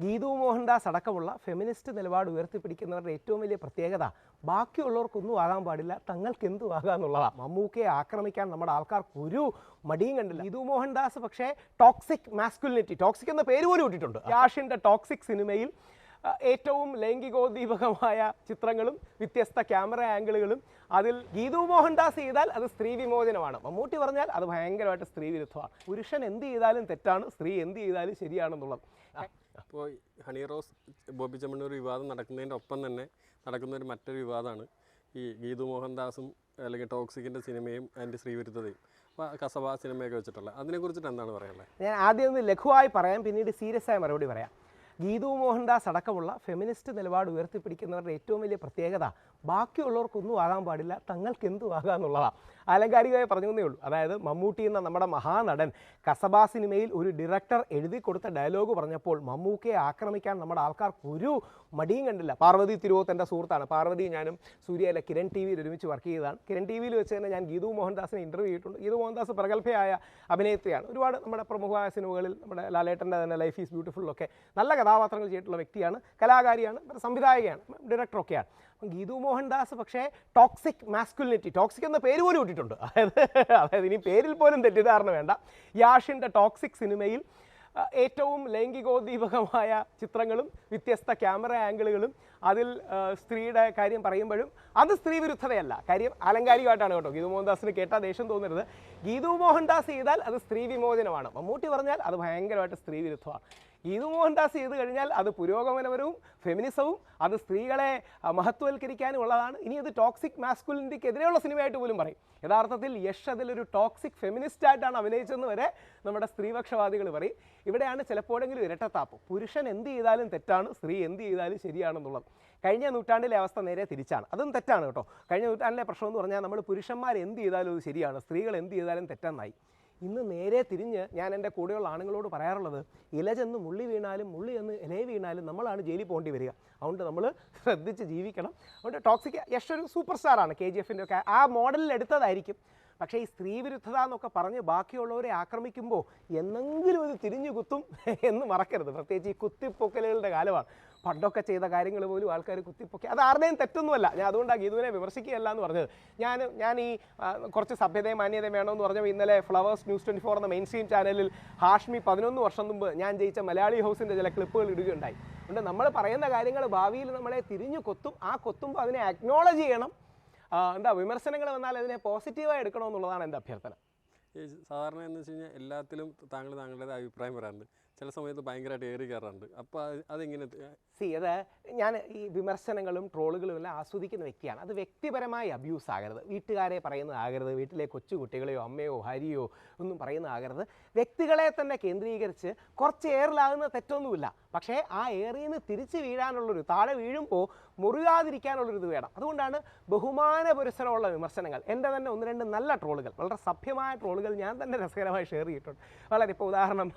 ഗീതു മോഹൻദാസ് അടക്കമുള്ള ഫെമിനിസ്റ്റ് നിലപാട് ഉയർത്തിപ്പിടിക്കുന്നവരുടെ ഏറ്റവും വലിയ പ്രത്യേകത ബാക്കിയുള്ളവർക്കൊന്നും ആകാൻ പാടില്ല തങ്ങൾക്ക് എന്തും ആകാം എന്നുള്ളതാണ് മമ്മൂക്കയെ ആക്രമിക്കാൻ നമ്മുടെ ആൾക്കാർക്ക് ഒരു മടിയും കണ്ടില്ല. ഗീതു മോഹൻദാസ് പക്ഷേ ടോക്സിക് മാസ്കുലിനിറ്റി ടോക്സിക് എന്ന പേര് പോലും ഇട്ടിട്ടുണ്ട്. യാഷിന്റെ ടോക്സിക് സിനിമയിൽ ഏറ്റവും ലൈംഗികോദ്ദീപകമായ ചിത്രങ്ങളും വ്യത്യസ്ത ക്യാമറ ആംഗിളുകളും അതിൽ ഗീതു മോഹൻദാസ് ചെയ്താൽ അത് സ്ത്രീ വിമോചനമാണ്. മമ്മൂട്ടി പറഞ്ഞാൽ അത് ഭയങ്കരമായിട്ട് സ്ത്രീ വിരുദ്ധമാണ്. പുരുഷൻ എന്ത് ചെയ്താലും തെറ്റാണ് സ്ത്രീ എന്ത് ചെയ്താലും ശരിയാണെന്നുള്ളത്. അപ്പോൾ ഹണി റോസ് ബോബി ചെമ്മണ്ണൂർ വിവാദം നടക്കുന്നതിന്റെ ഒപ്പം തന്നെ നടക്കുന്ന ഒരു മറ്റൊരു വിവാദമാണ് ഈ ഗീതു മോഹൻദാസും അല്ലെങ്കിൽ ടോക്സിക്കിന്റെ സിനിമയും അതിന്റെ ശ്രീവിരുദ്ധതയും. കസബ സിനിമയൊക്കെ വെച്ചിട്ടുള്ള അതിനെക്കുറിച്ചിട്ട് എന്താണ് പറയാനുള്ളത് ഞാൻ ആദ്യം ഒന്ന് ലഘുവായി പറയാം പിന്നീട് സീരിയസ് ആയ മറുപടി പറയാം. ഗീതു മോഹൻദാസ് അടക്കമുള്ള ഫെമിനിസ്റ്റ് നിലപാട് ഉയർത്തിപ്പിടിക്കുന്നവരുടെ ഏറ്റവും വലിയ പ്രത്യേകത ബാക്കിയുള്ളവർക്കൊന്നും ആകാൻ പാടില്ല തങ്ങൾക്ക് എന്തും ആകാം എന്നുള്ളതാണ് ആലങ്കാരികമായി പറഞ്ഞു ഉള്ളൂ. അതായത് മമ്മൂട്ടി എന്ന നമ്മുടെ മഹാനടൻ കസബ സിനിമയിൽ ഒരു ഡയറക്ടർ എഴുതി കൊടുത്ത ഡയലോഗ് പറഞ്ഞപ്പോൾ മമ്മൂക്കയെ ആക്രമിക്കാൻ നമ്മുടെ ആൾക്കാർക്ക് ഒരു മടിയും കണ്ടില്ല. പാർവതി തിരുവോത്ത് എന്റെ സുഹൃത്താണ്. പാർവതി ഞാനും സൂര്യയിലെ കിരൺ ടി വിയിൽ ഒരുമിച്ച് വർക്ക് ചെയ്തതാണ്. കിരൺ ടി വിയിൽ വെച്ച് തന്നെ ഞാൻ ഗീതു മോഹൻദാസിനെ ഇന്റർവ്യൂ ചെയ്തിട്ടുണ്ട്. ഗീതു മോഹൻദാസ് പ്രഗത്ഭയായ അഭിനേത്രിയാണ്. ഒരുപാട് നമ്മുടെ പ്രമുഖമായ സിനിമകളിൽ നമ്മുടെ ലാലേട്ടന്റെ തന്നെ ലൈഫ് ഈസ് ബ്യൂട്ടിഫുള്ളൊക്കെ നല്ല കഥാപാത്രങ്ങൾ ചെയ്തിട്ടുള്ള വ്യക്തിയാണ് കലാകാരിയാണ് സംവിധായകയാണ് ഡയറക്ടറൊക്കെയാണ് അപ്പം ഗീതു മോഹൻദാസ് പക്ഷേ ടോക്സിക് മാസ്കുലിനിറ്റി ടോക്സിക് എന്ന പേര് പോലും ഇട്ടിട്ടുണ്ട്. അതായത് അതായത് ഇനി പേരിൽ പോലും തെറ്റിദ്ധാരണ വേണ്ട. യാഷിന്റെ ടോക്സിക് സിനിമയിൽ ഏറ്റവും ലൈംഗികോദ്ദീപകമായ ചിത്രങ്ങളും വ്യത്യസ്ത ക്യാമറ ആംഗിളുകളും അതിൽ സ്ത്രീയുടെ കാര്യം പറയുമ്പോഴും അത് സ്ത്രീ വിരുദ്ധതയല്ല. കാര്യം ആലങ്കാരികമായിട്ടാണ് കേട്ടോ. ഗീതു മോഹൻദാസിന് കേട്ടാൽ ദേഷ്യം തോന്നരുത്. ഗീതു മോഹൻദാസ് ചെയ്താൽ അത് സ്ത്രീ വിമോചനമാണ്. മമ്മൂട്ടി പറഞ്ഞാൽ അത് ഭയങ്കരമായിട്ട് സ്ത്രീ വിരുദ്ധമാണ്. ഗീതു മോഹൻദാസ് ചെയ്ത് കഴിഞ്ഞാൽ അത് പുരോഗമനപരവും ഫെമിനിസവും അത് സ്ത്രീകളെ മഹത്വവൽക്കരിക്കാനും ഉള്ളതാണ്. ഇനി അത് ടോക്സിക് മാസ്കുലിറ്റിക്കെതിരെയുള്ള സിനിമയായിട്ട് പോലും പറയും. യഥാർത്ഥത്തിൽ യഷ് അതിലൊരു ടോക്സിക് ഫെമിനിസ്റ്റായിട്ടാണ് അഭിനയിച്ചതെന്ന് വരെ നമ്മുടെ സ്ത്രീപക്ഷവാദികൾ പറയും. ഇവിടെയാണ് ചിലപ്പോഴെങ്കിലും ഇരട്ടത്താപ്പ്. പുരുഷൻ എന്ത് ചെയ്താലും തെറ്റാണ് സ്ത്രീ എന്ത് ചെയ്താലും ശരിയാണെന്നുള്ളത്. കഴിഞ്ഞ നൂറ്റാണ്ടിലെ അവസ്ഥ നേരെ തിരിച്ചാണ്. അതും തെറ്റാണ് കേട്ടോ. കഴിഞ്ഞ നൂറ്റാണ്ടിലെ പ്രശ്നം എന്ന് പറഞ്ഞാൽ നമ്മൾ പുരുഷന്മാർ എന്ത് ചെയ്താലും അത് ശരിയാണ് സ്ത്രീകൾ എന്ത് ചെയ്താലും തെറ്റെന്നായി. ഇന്ന് നേരെ തിരിഞ്ഞ് ഞാൻ എന്റെ കൂടെയുള്ള ആണുങ്ങളോട് പറയാറുള്ളത് ഇല ചെന്ന് മുള്ളി വീണാലും മുള്ളി ചെന്ന് ഇലയെ വീണാലും നമ്മളാണ് ജയിലിൽ പോകേണ്ടി വരിക. അതുകൊണ്ട് നമ്മൾ ശ്രദ്ധിച്ച് ജീവിക്കണം. അതുകൊണ്ട് ടോക്സിക് യശ് ഒരു സൂപ്പർ സ്റ്റാറാണ് കെ ജി എഫിന്റെ ഒക്കെ. ആ മോഡലിൽ എടുത്തതായിരിക്കും. പക്ഷേ ഈ സ്ത്രീവിരുദ്ധത എന്നൊക്കെ പറഞ്ഞ് ബാക്കിയുള്ളവരെ ആക്രമിക്കുമ്പോൾ എന്നെങ്കിലും ഇത് തിരിഞ്ഞു കുത്തും എന്ന് മറക്കരുത്. പ്രത്യേകിച്ച് ഈ കുത്തിപ്പൊക്കലുകളുടെ കാലമാണ്. പണ്ടൊക്കെ ചെയ്ത കാര്യങ്ങൾ പോലും ആൾക്കാർ കുത്തിപ്പൊക്കി. അത് ആരുടെയും തെറ്റൊന്നുമല്ല. ഞാൻ അതുകൊണ്ടാണ് ഗീതുവിനെ വിമർശിക്കുകയല്ല എന്ന് പറഞ്ഞത്. ഞാൻ ഞാൻ ഈ കുറച്ച് സഭ്യതയും മാന്യതയും വേണമെന്ന് പറഞ്ഞപ്പോൾ ഇന്നലെ ഫ്ലവേഴ്സ് ന്യൂസ് ട്വന്റി ഫോർ എന്ന മെയിൻ സ്ട്രീം ചാനലിൽ ഹാഷ്മി പതിനൊന്ന് വർഷം മുമ്പ് ഞാൻ ജയിച്ച മലയാളി ഹൗസിന്റെ ചില ക്ലിപ്പുകൾ ഇടുകയുണ്ടായി. അതുകൊണ്ട് നമ്മൾ പറയുന്ന കാര്യങ്ങൾ ഭാവിയിൽ നമ്മളെ തിരിഞ്ഞു കൊത്തും ആ കൊത്തുമ്പോൾ അതിനെ അക്നോളജ് ചെയ്യണം. എന്താ വിമർശനങ്ങൾ വന്നാൽ അതിനെ പോസിറ്റീവായി എടുക്കണമെന്നുള്ളതാണ് എന്റെ അഭ്യർത്ഥന. സാധാരണ എന്ന് വെച്ച് കഴിഞ്ഞാൽ എല്ലാത്തിലും താങ്കൾ താങ്കളുടെ അഭിപ്രായം പറയാറുണ്ട് ചില സമയത്ത് ഭയങ്കരമായിട്ട് ഏറി കയറാറുണ്ട്. അപ്പോൾ അത് അതെങ്ങനെ സി അത് ഞാൻ ഈ വിമർശനങ്ങളും ട്രോളുകളും എല്ലാം ആസ്വദിക്കുന്ന വ്യക്തിയാണ്. അത് വ്യക്തിപരമായി അബ്യൂസ് ആകരുത്. വീട്ടുകാരെ പറയുന്നതാകരുത് വീട്ടിലെ കൊച്ചുകുട്ടികളെയോ അമ്മയോ ഹരിയോ ഒന്നും പറയുന്നതാകരുത് വ്യക്തികളെ തന്നെ കേന്ദ്രീകരിച്ച് കുറച്ച് ഏറിലാകുന്ന തെറ്റൊന്നുമില്ല. പക്ഷേ ആ ഏറിൽ നിന്ന് തിരിച്ച് വീഴാനുള്ളൊരു താഴെ വീഴുമ്പോൾ മുറിയാതിരിക്കാനുള്ളൊരു ഇത് വേണം. അതുകൊണ്ടാണ് ബഹുമാന പുരസരമുള്ള വിമർശനങ്ങൾ. എന്റെ തന്നെ ഒന്ന് രണ്ട് നല്ല ട്രോളുകൾ. വളരെ സഭ്യമായ ട്രോളുകൾ ഞാൻ തന്നെ രസകരമായി ഷെയർ ചെയ്തിട്ടുണ്ട്. വളരെ ഇപ്പോൾ ഉദാഹരണം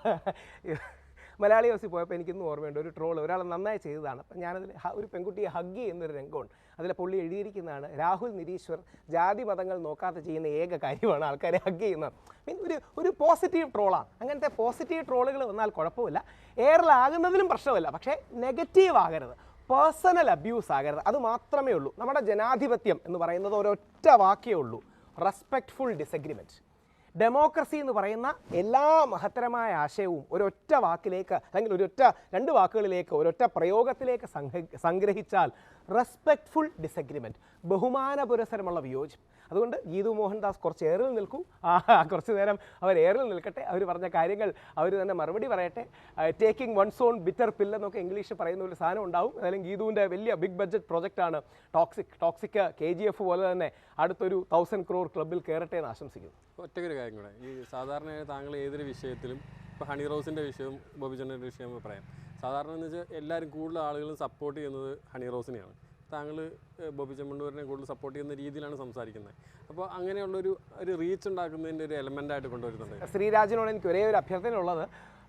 മലയാളി ഹൗസിൽ പോയപ്പോൾ എനിക്കൊന്നും ഓർമ്മയുണ്ട്. ഒരു ട്രോൾ ഒരാൾ നന്നായി ചെയ്തതാണ്. അപ്പം ഞാനതിൽ ഒരു പെൺകുട്ടിയെ ഹഗ് ചെയ്യുന്നൊരു രംഗമുണ്ട്. അതിൽ പുള്ളി എഴുതിയിരിക്കുന്നതാണ് രാഹുൽ നിരീശ്വർ ജാതി മതങ്ങൾ നോക്കാതെ ചെയ്യുന്ന ഏക കാര്യമാണ് ആൾക്കാരെ ഹഗ് ചെയ്യുന്നത്. മീൻ ഒരു ഒരു പോസിറ്റീവ് ട്രോളാണ്. അങ്ങനത്തെ പോസിറ്റീവ് ട്രോളുകൾ വന്നാൽ കുഴപ്പമില്ല. എയറിലാകുന്നതിലും പ്രശ്നമില്ല. പക്ഷേ നെഗറ്റീവ് ആകരുത്. പേഴ്സണൽ അബ്യൂസ് ആകരുത്. അത് മാത്രമേ ഉള്ളൂ. നമ്മുടെ ജനാധിപത്യം എന്ന് പറയുന്നത് ഒരൊറ്റ വാക്കേ ഉള്ളൂ. Respectful disagreement. ഡെമോക്രസി എന്ന് പറയുന്ന എല്ലാ മഹത്തരമായ ആശയവും ഒരൊറ്റ വാക്കിലേക്ക് അല്ലെങ്കിൽ ഒരൊറ്റ രണ്ട് വാക്കുകളിലേക്ക് ഒരൊറ്റ പ്രയോഗത്തിലേക്ക് സംഗ്രഹിച്ചാൽ റെസ്പെക്ട്ഫുൾ ഡിസഗ്രിമെന്റ് ബഹുമാന പുരസരമുള്ള വിയോജിപ്പ്. അതുകൊണ്ട് ഗീതു മോഹൻദാസ് കുറച്ച് ഏറിൽ നിൽക്കൂ. കുറച്ച് നേരം അവർ ഏറിൽ നിൽക്കട്ടെ. അവർ പറഞ്ഞ കാര്യങ്ങൾ അവർ തന്നെ മറുപടി പറയട്ടെ. Taking one's own bitter pill എന്നൊക്കെ ഇംഗ്ലീഷ് പറയുന്ന ഒരു സാധനം ഉണ്ടാവും. അതായത് ഗീതുവിന്റെ വലിയ big budget പ്രൊജക്റ്റാണ് toxic toxic K G F പോലെ തന്നെ അടുത്തൊരു തൗസൻഡ് ക്രോർ ക്ലബിൽ കയറട്ടെ എന്ന് ആശംസിക്കുന്നു. ഒറ്റയ്ക്കൊരു കാര്യം കൂടെ ഈ സാധാരണ താങ്കൾ ഏതൊരു വിഷയത്തിലും ഇപ്പോൾ ഹണി റോസിന്റെ വിഷയവും ബോബിചന്ദ്രന്റെ വിഷയവും പറയാം. സാധാരണ എന്ന് വെച്ചാൽ എല്ലാവരും കൂടുതൽ ആളുകളും സപ്പോർട്ട് ചെയ്യുന്നത് ഹണി റോസിനെയാണ്. താങ്കൾ ബോബി ചെമ്മണ്ണൂരിനെ കൂടുതൽ സപ്പോർട്ട് ചെയ്യുന്ന രീതിയിലാണ് സംസാരിക്കുന്നത്. അപ്പോൾ അങ്ങനെയുള്ളൊരു ഒരു റീച്ച് ഉണ്ടാക്കുന്നതിന്റെ ഒരു എലമെന്റായിട്ട് കൊണ്ടുവരുന്നുണ്ട്. ശ്രീരാജിനോട് എനിക്ക് ഒരേ ഒരു അഭ്യർത്ഥന ഉള്ളത് ബോ-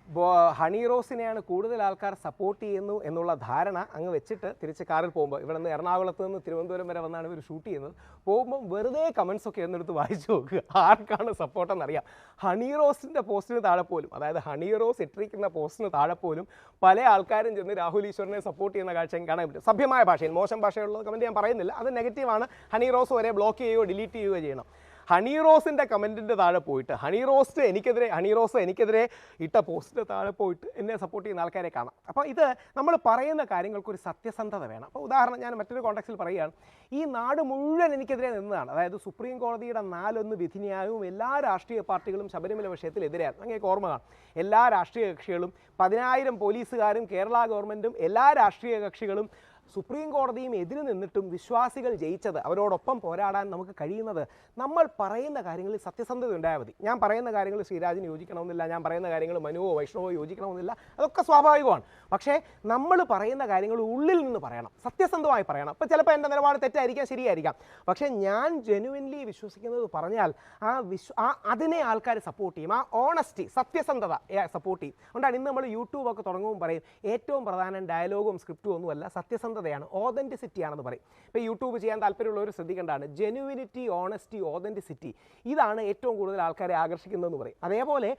ഹണി റോസിനെയാണ് കൂടുതൽ ആൾക്കാർ സപ്പോർട്ട് ചെയ്യുന്നു എന്നുള്ള ധാരണ അങ്ങ് വെച്ചിട്ട് തിരിച്ച് കാറിൽ പോകുമ്പോൾ ഇവിടെ നിന്ന് എറണാകുളത്ത് നിന്ന് തിരുവനന്തപുരം വരെ വന്നാണ് ഇവർ ഷൂട്ട് ചെയ്യുന്നത്. പോകുമ്പോൾ വെറുതെ കമൻസ് ഒക്കെ എന്നെടുത്ത് വായിച്ചു നോക്കുക. ആർക്കാണ് സപ്പോർട്ടെന്ന് അറിയാം ഹണി റോസിന്റെ പോസ്റ്റിന് താഴെ പോലും അതായത് ഹണി റോസ് ഇട്ടിരിക്കുന്ന പോസ്റ്റിന് താഴെ പോലും പല ആൾക്കാരും ചെന്ന് രാഹുൽ ഈശ്വറിനെ സപ്പോർട്ട് ചെയ്യുന്ന കാഴ്ച എനിക്ക് കാണാൻ പറ്റും. സഭ്യമായ ഭാഷയിൽ മോശം ഭാഷയുള്ള കമന്റ് ഞാൻ പറയുന്നില്ല. അത് നെഗറ്റീവാണ് ഹണി റോസ് വരെ ബ്ലോക്ക് ചെയ്യുകയോ ഡിലീറ്റ് ചെയ്യുകയോ ചെയ്യണം. ഹണി റോസിന്റെ കമന്റിന്റെ താഴെ പോയിട്ട് ഹണി റോസ്റ്റ് എനിക്കെതിരെ ഹണി റോസ് എനിക്കെതിരെ ഇട്ട പോസ്റ്റിന്റെ താഴെ പോയിട്ട് എന്നെ സപ്പോർട്ട് ചെയ്യുന്ന ആൾക്കാരെ കാണാം. അപ്പോൾ ഇത് നമ്മൾ പറയുന്ന കാര്യങ്ങൾക്കൊരു സത്യസന്ധത വേണം. അപ്പോൾ ഉദാഹരണം ഞാൻ മറ്റൊരു കോണ്ടക്സിൽ പറയുകയാണ്. ഈ നാട് മുഴുവൻ എനിക്കെതിരെ നിന്നതാണ്. അതായത് സുപ്രീം കോടതിയുടെ നാലൊന്ന് വിധിന്യായവും എല്ലാ രാഷ്ട്രീയ പാർട്ടികളും ശബരിമല വിഷയത്തിൽ എതിരായിരുന്നു അങ്ങേക്ക് ഓർമ്മ കാണും. എല്ലാ രാഷ്ട്രീയ കക്ഷികളും പതിനായിരം പോലീസുകാരും കേരള ഗവൺമെന്റും എല്ലാ രാഷ്ട്രീയ കക്ഷികളും സുപ്രീം കോടതിയും എതിര് നിന്നിട്ടും വിശ്വാസികൾ ജയിച്ചത് അവരോടൊപ്പം പോരാടാൻ നമുക്ക് കഴിയുന്നത് നമ്മൾ പറയുന്ന കാര്യങ്ങളിൽ സത്യസന്ധത ഉണ്ടായാൽ മതി. ഞാൻ പറയുന്ന കാര്യങ്ങൾ ശ്രീരാജിന് യോജിക്കണമെന്നില്ല ഞാൻ പറയുന്ന കാര്യങ്ങൾ മനുവോ വൈഷ്ണവോ യോജിക്കണമെന്നില്ല അതൊക്കെ സ്വാഭാവികമാണ്. പക്ഷേ നമ്മൾ പറയുന്ന കാര്യങ്ങൾ ഉള്ളിൽ നിന്ന് പറയണം സത്യസന്ധമായി പറയണം. അപ്പോൾ ചിലപ്പോൾ എന്റെ നിലപാട് തെറ്റായിരിക്കാം ശരിയായിരിക്കാം. പക്ഷേ ഞാൻ ജെനുവിൻലി വിശ്വസിക്കുന്നത് പറഞ്ഞാൽ ആ വിശ്വ ആ അതിനെ ആൾക്കാർ സപ്പോർട്ട് ചെയ്യും. ആ ഓണസ്റ്റി സത്യസന്ധത സപ്പോർട്ട് ചെയ്യും. അതുകൊണ്ടാണ് ഇന്ന് നമ്മൾ യൂട്യൂബൊക്കെ തുടങ്ങുമ്പോൾ പറയും ഏറ്റവും പ്രധാനം ഡയലോഗും സ്ക്രിപ്റ്റും ഒന്നുമല്ല സത്യസന്ധതയാണ് ഓതന്റിസിറ്റി ആണെന്ന് പറയും. ഇപ്പോൾ യൂട്യൂബ് ചെയ്യാൻ താല്പര്യമുള്ളവർ ശ്രദ്ധിക്കേണ്ടതാണ് ജെനുവിനിറ്റി ഓണസ്റ്റി ഓതന്റിസിറ്റി ഇതാണ് ഏറ്റവും കൂടുതൽ ആൾക്കാരെ ആകർഷിക്കുന്നതെന്ന് പറയും. അതേപോലെ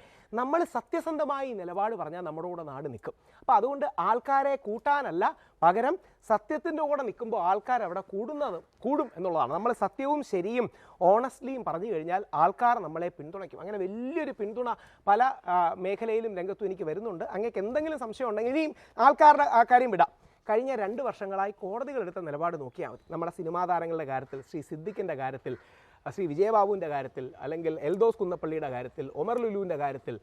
നമ്മൾ സത്യസന്ധമായി നിലപാട് പറഞ്ഞാൽ നമ്മുടെ കൂടെ നാട് നിൽക്കും. അപ്പോൾ അതുകൊണ്ട് ആൾക്കാരെ കൂട്ടാനല്ല പകരം സത്യത്തിന്റെ കൂടെ നിൽക്കുമ്പോൾ ആൾക്കാർ അവിടെ കൂടുന്നത് കൂടും എന്നുള്ളതാണ്. നമ്മൾ സത്യവും ശരിയും ഓണസ്റ്റ്ലിയും പറഞ്ഞു കഴിഞ്ഞാൽ ആൾക്കാർ നമ്മളെ പിന്തുണയ്ക്കും. അങ്ങനെ വലിയൊരു പിന്തുണ പല മേഖലയിലും രംഗത്തും എനിക്ക് വരുന്നുണ്ട്. അങ്ങേക്ക് എന്തെങ്കിലും സംശയം ഉണ്ടെങ്കിൽ ഇനിയും ആൾക്കാരുടെ ആ കാര്യം വിടാം. കഴിഞ്ഞ രണ്ട് വർഷങ്ങളായി കോടതികൾ എടുത്ത നിലപാട് നോക്കിയാൽ മതി. നമ്മുടെ സിനിമാ താരങ്ങളുടെ കാര്യത്തിൽ ശ്രീ സിദ്ദിഖിന്റെ കാര്യത്തിൽ ശ്രീ വിജയബാബുവിന്റെ കാര്യത്തിൽ അല്ലെങ്കിൽ എൽദോസ് കുന്നപ്പള്ളിയുടെ കാര്യത്തിൽ ഒമർ ലുലുവിന്റെ കാര്യത്തിൽ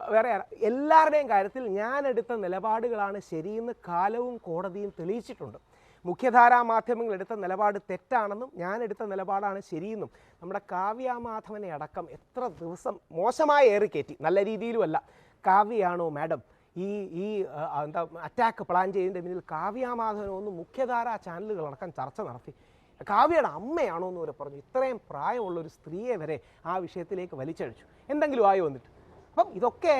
വേറെ എല്ലാവരുടെയും കാര്യത്തിൽ ഞാൻ എടുത്ത നിലപാടുകളാണ് ശരിയെന്ന് കാലവും കോടതിയും തെളിയിച്ചിട്ടുണ്ട്. മുഖ്യധാരാ മാധ്യമങ്ങൾ എടുത്ത നിലപാട് തെറ്റാണെന്നും ഞാൻ എടുത്ത നിലപാടാണ് ശരിയെന്നും നമ്മുടെ കാവ്യാമാധവനെ അടക്കം എത്ര ദിവസം മോശമായി ഏറിക്കയറ്റി നല്ല രീതിയിലുമല്ല. കാവ്യയാണോ മാഡം? ഈ ഈ എന്താ അറ്റാക്ക് പ്ലാൻ ചെയ്യുന്നതിന്റെ പിന്നിൽ കാവ്യാമാധവൻ ഒന്ന് മുഖ്യധാരാ ചാനലുകളടക്കം ചർച്ച നടത്തി. കാവ്യയുടെ അമ്മയാണോ എന്ന് വരെ പറഞ്ഞു. ഇത്രയും പ്രായമുള്ള ഒരു സ്ത്രീയെ വരെ ആ വിഷയത്തിലേക്ക് വലിച്ചഴിച്ചു. എന്തെങ്കിലും ആയി വന്നിട്ട്. അപ്പം ഇതൊക്കെ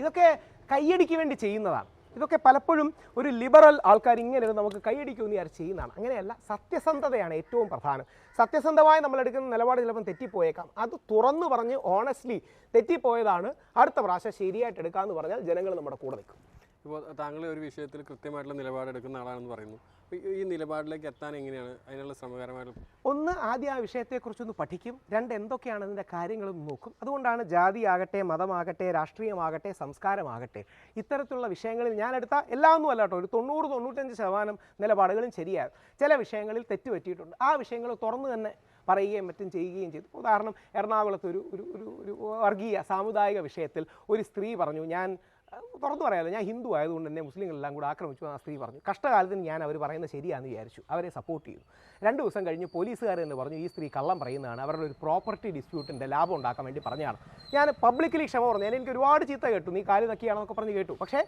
ഇതൊക്കെ കയ്യടിക്ക് വേണ്ടി ചെയ്യുന്നതാണ്. ഇതൊക്കെ പലപ്പോഴും ഒരു ലിബറൽ ആൾക്കാർ ഇങ്ങനെ നമുക്ക് കൈയടിക്കുമെന്ന് വിചാരിച്ച് ചെയ്യുന്നതാണ്. അങ്ങനെയല്ല സത്യസന്ധതയാണ് ഏറ്റവും പ്രധാനം. സത്യസന്ധമായി നമ്മൾ എടുക്കുന്ന നിലപാട് ചിലപ്പം തെറ്റിപ്പോയേക്കാം. അത് തുറന്നു പറഞ്ഞ് ഓണസ്റ്റ്ലി തെറ്റിപ്പോയതാണ്. അടുത്ത പ്രാവശ്യം ശരിയായിട്ട് എടുക്കാമെന്ന് പറഞ്ഞാൽ ജനങ്ങൾ നമ്മുടെ കൂടെ നിൽക്കും. ഇപ്പോൾ താങ്കൾ ഒരു വിഷയത്തിൽ കൃത്യമായിട്ടുള്ള നിലപാടെടുക്കുന്ന ആളാണെന്ന് പറയുന്നു. ഈ- നിലപാടിലേക്ക് എത്താൻ എങ്ങനെയാണ്? അതിനുള്ള ശ്രമകരമായിട്ട് ഒന്ന് ആദ്യം ആ വിഷയത്തെക്കുറിച്ചൊന്ന് പഠിക്കും. രണ്ട് എന്തൊക്കെയാണ് അതിന്റെ കാര്യങ്ങളും നോക്കും. അതുകൊണ്ടാണ് ജാതി ആകട്ടെ മതമാകട്ടെ രാഷ്ട്രീയമാകട്ടെ സംസ്കാരമാകട്ടെ ഇത്തരത്തിലുള്ള വിഷയങ്ങളിൽ ഞാൻ എടുത്ത എല്ലാം ഒന്നും അല്ല കേട്ടോ. ഒരു തൊണ്ണൂറ് തൊണ്ണൂറ്റഞ്ച് ശതമാനം നിലപാടുകളും ശരിയാണ് ചില വിഷയങ്ങളിൽ തെറ്റുപറ്റിയിട്ടുണ്ട് ആ വിഷയങ്ങൾ തുറന്നു തന്നെ പറയുകയും മറ്റും ചെയ്യുകയും ചെയ്തു. ഉദാഹരണം എറണാകുളത്ത് ഒരു ഒരു ഒരു വർഗീയ സാമുദായിക വിഷയത്തിൽ ഒരു സ്ത്രീ പറഞ്ഞു ഞാൻ തുറന്നു പറയാമല്ലോ ഞാൻ ഹിന്ദു ആയതുകൊണ്ട് എന്നെ മുസ്ലിങ്ങളെല്ലാം കൂടെ ആക്രമിച്ചു ആ സ്ത്രീ പറഞ്ഞു. കഷ്ടകാലത്തിന് ഞാൻ അവർ പറയുന്നത് ശരിയാന്ന് വിചാരിച്ചു. അവരെ സപ്പോർട്ട് ചെയ്തു. രണ്ട് ദിവസം കഴിഞ്ഞ് പോലീസുകാർ എന്ന് പറഞ്ഞു ഈ സ്ത്രീ കള്ളം പറയുന്നതാണ് അവരുടെ ഒരു പ്രോപ്പർട്ടി ഡിസ്പ്യൂട്ടിന്റെ ലാഭം ഉണ്ടാക്കാൻ വേണ്ടി പറഞ്ഞതാണ്. ഞാൻ പബ്ലിക്കലി ക്ഷമ പറഞ്ഞു ഞാൻ എനിക്ക് ഒരുപാട് ചീത്ത കേട്ടു നീ കാൽ നക്കിയാണെന്നൊക്കെ പറഞ്ഞ് കേട്ടു. പക്ഷേ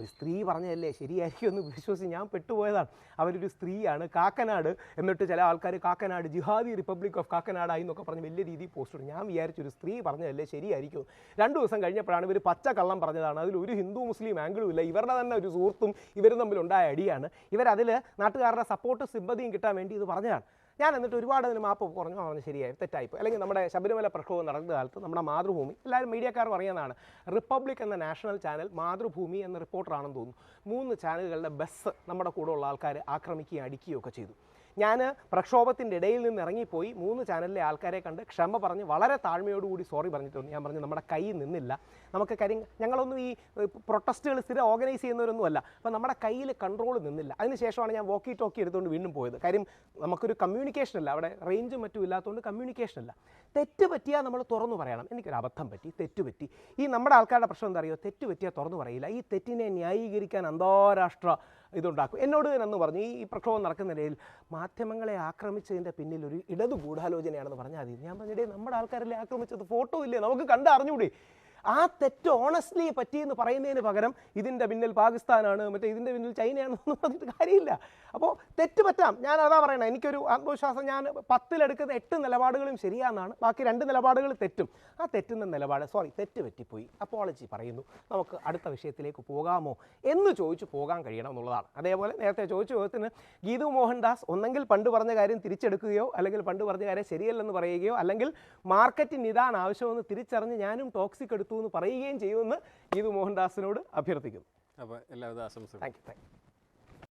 ഒരു സ്ത്രീ പറഞ്ഞതല്ലേ ശരിയായിരിക്കും എന്ന് വിശ്വസിച്ച് ഞാൻ പെട്ടുപോയതാണ്. അവരൊരു സ്ത്രീയാണ് കാക്കനാട് എന്നിട്ട് ചില ആൾക്കാർ കാക്കനാട് ജിഹാദി റിപ്പബ്ലിക് ഓഫ് കാക്കനാടായി എന്നൊക്കെ പറഞ്ഞ് വലിയ രീതിയിൽ പോസ്റ്റ് ഇടും. ഞാൻ വിചാരിച്ചു ഒരു സ്ത്രീ പറഞ്ഞതല്ലേ ശരിയായിരിക്കും. രണ്ട് ദിവസം കഴിഞ്ഞപ്പോഴാണ് ഇവർ പച്ച കള്ളം പറഞ്ഞതാണ്. അതിൽ ഒരു ഹിന്ദു മുസ്ലിം ആംഗിളും ഇല്ല. ഇവരുടെ തന്നെ ഒരു സുഹൃത്തും ഇവരും തമ്മിലുണ്ടായ അടിയാണ്. ഇവരതിൽ നാട്ടുകാരുടെ സപ്പോർട്ട് സിമ്പതിയും കിട്ടാൻ വേണ്ടി ഇത് പറഞ്ഞതാണ്. ഞാൻ എന്നിട്ട് ഒരുപാട് അതിന് മാപ്പ് കുറഞ്ഞു. പറഞ്ഞു ശരിയായി. തെറ്റായിപ്പോയി അല്ലെങ്കിൽ നമ്മുടെ ശബരിമല പ്രക്ഷോഭം നടന്ന കാലത്ത് നമ്മുടെ മാതൃഭൂമി. എല്ലാവരും മീഡിയക്കാർ പറയുന്നതാണ് റിപ്പബ്ലിക് എന്ന നാഷണൽ ചാനൽ മാതൃഭൂമി എന്ന റിപ്പോർട്ടറാണെന്ന് തോന്നുന്നു. മൂന്ന് ചാനലുകളുടെ ബസ് നമ്മുടെ കൂടെ ഉള്ള ആൾക്കാർ ആക്രമിക്കുകയും അടിക്കുകയും ഒക്കെ ചെയ്തു. ഞാൻ പ്രക്ഷോഭത്തിന്റെ ഇടയിൽ നിന്ന് ഇറങ്ങിപ്പോയി മൂന്ന് ചാനലിലെ ആൾക്കാരെ കണ്ട് ക്ഷമ പറഞ്ഞ് വളരെ താഴ്മയോടുകൂടി സോറി പറഞ്ഞിട്ടുണ്ട് ഞാൻ പറഞ്ഞു നമ്മുടെ കൈ നിന്നില്ല. നമുക്ക് കാര്യം ഞങ്ങളൊന്നും ഈ പ്രൊട്ടസ്റ്റുകൾ സ്ഥിരം ഓർഗനൈസ് ചെയ്യുന്നവരൊന്നുമല്ല. അപ്പോൾ നമ്മുടെ കയ്യിൽ കൺട്രോൾ നിന്നില്ല. അതിനുശേഷമാണ് ഞാൻ വോക്കി ടോക്കി എടുത്തുകൊണ്ട് വീണ്ടും പോയത്. കാര്യം നമുക്കൊരു കമ്മ്യൂണിക്കേഷൻ ഇല്ല അവിടെ റേഞ്ചും മറ്റും ഇല്ലാത്തതുകൊണ്ട് കമ്മ്യൂണിക്കേഷൻ ഇല്ല തെറ്റ് പറ്റിയാൽ നമ്മൾ തുറന്നു പറയണം. എനിക്കൊരു അബദ്ധം പറ്റി. തെറ്റ് പറ്റി. ഈ നമ്മുടെ ആൾക്കാരുടെ പ്രശ്നം എന്താ അറിയോ? തെറ്റ് പറ്റിയാൽ തുറന്നു പറയില്ല. ഈ തെറ്റിനെ ന്യായീകരിക്കാൻ അന്താരാഷ്ട്ര ഇതുണ്ടാക്കും. എന്നോട് തന്നെ അന്ന് പറഞ്ഞു ഈ പ്രക്ഷോഭം നടക്കുന്നതിനിടയിൽ മാധ്യമങ്ങളെ ആക്രമിച്ചതിന്റെ പിന്നിൽ ഒരു ഇടതു ഗൂഢാലോചനയാണെന്ന് പറഞ്ഞാൽ മതി. ഞാൻ പറഞ്ഞിടേ നമ്മുടെ ആൾക്കാരല്ലേ ആക്രമിച്ചത്? ഫോട്ടോ ഇല്ലേ? നമുക്ക് കണ്ട് അറിഞ്ഞൂടെ ആ തെറ്റ് ഓണസ്റ്റ്ലി പറ്റിയെന്ന് പറയുന്നതിന് പകരം ഇതിന്റെ പിന്നിൽ പാകിസ്ഥാനാണ് മറ്റേ ഇതിന്റെ പിന്നിൽ ചൈനയാണെന്നൊന്നും പറഞ്ഞിട്ട് കാര്യമില്ല. അപ്പോൾ തെറ്റ് പറ്റാം. ഞാൻ അതാ പറയണേ എനിക്കൊരു ആത്മവിശ്വാസം ഞാൻ പത്തിലെടുക്കുന്ന എട്ട് നിലപാടുകളും ശരിയാണെന്നാണ്. ബാക്കി രണ്ട് നിലപാടുകൾ തെറ്റും. ആ തെറ്റുന്ന നിലപാട് സോറി തെറ്റ് പറ്റിപ്പോയി. അപ്പോളജി പറയുന്നു. നമുക്ക് അടുത്ത വിഷയത്തിലേക്ക് പോകാമോ എന്ന് ചോദിച്ചു പോകാൻ കഴിയണം എന്നുള്ളതാണ്. അതേപോലെ നേരത്തെ ചോദിച്ച ചോദ്യത്തിന് ഗീതു മോഹൻദാസ് ഒന്നെങ്കിൽ പണ്ട് പറഞ്ഞ കാര്യം തിരിച്ചെടുക്കുകയോ അല്ലെങ്കിൽ പണ്ട് പറഞ്ഞ കാര്യം ശരിയല്ലെന്ന് പറയുകയോ അല്ലെങ്കിൽ മാർക്കറ്റിന് ഇതാണ് ആവശ്യമെന്ന് തിരിച്ചറിഞ്ഞ് ഞാനും ടോക്സിക് എടുത്തു എന്ന് പറയുകയും ചെയ്യുമെന്ന് ഗീതു മോഹൻദാസിനോട് അഭ്യർത്ഥിക്കുന്നു. അപ്പോൾ എല്ലാവിധ ആശംസകളും. Thank you thank you